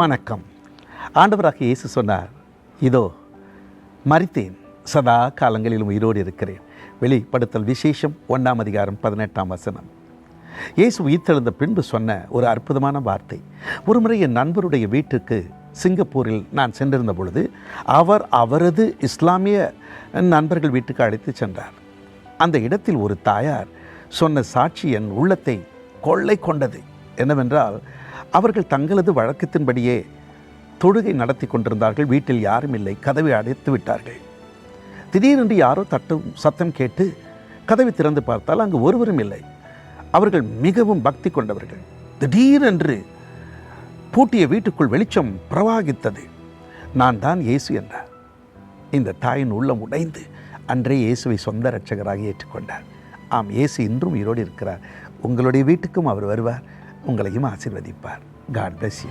வணக்கம். ஆண்டவராக இயேசு சொன்னார் இதோ மறித்தேன் சதா காலங்களிலும் உயிரோடு இருக்கிறேன். வெளிப்படுத்தல் விசேஷம் ஒன்றாம் அதிகாரம் பதினெட்டாம் வசனம். இயேசு உயிர்த்தெழுந்த பின்பு சொன்ன ஒரு அற்புதமான வார்த்தை. ஒருமுறை என் நண்பருடைய வீட்டுக்கு சிங்கப்பூரில் நான் சென்றிருந்த பொழுது அவர் அவரது இஸ்லாமிய நண்பர்கள் வீட்டுக்கு அழைத்து சென்றார். அந்த இடத்தில் ஒரு தாயார் சொன்ன சாட்சி என் உள்ளத்தை கொள்ளை கொண்டது. என்னவென்றால் அவர்கள் தங்களது வழக்கத்தின்படியே தொழுகை நடத்தி கொண்டிருந்தார்கள். வீட்டில் யாரும் இல்லை. கதவை அடைத்து விட்டார்கள். திடீரென்று யாரோ தட்டும் சத்தம் கேட்டு கதவை திறந்து பார்த்தால் அங்கு ஒருவரும் இல்லை. அவர்கள் மிகவும் பக்தி கொண்டவர்கள். திடீரென்று பூட்டிய வீட்டுக்குள் வெளிச்சம் பிரவாகித்தது. நான் தான் இயேசு என்றார். இந்த தாயின் உள்ளம் உடைந்து அன்றே இயேசுவை சொந்த இரட்சகராக ஏற்றுக்கொண்டார். ஆம் இயேசு இன்றும் உயிரோடு இருக்கிறார். உங்களுடைய வீட்டுக்கும் அவர் வருவார். உங்களையும் ஆசிர்வதிப்பார். God bless you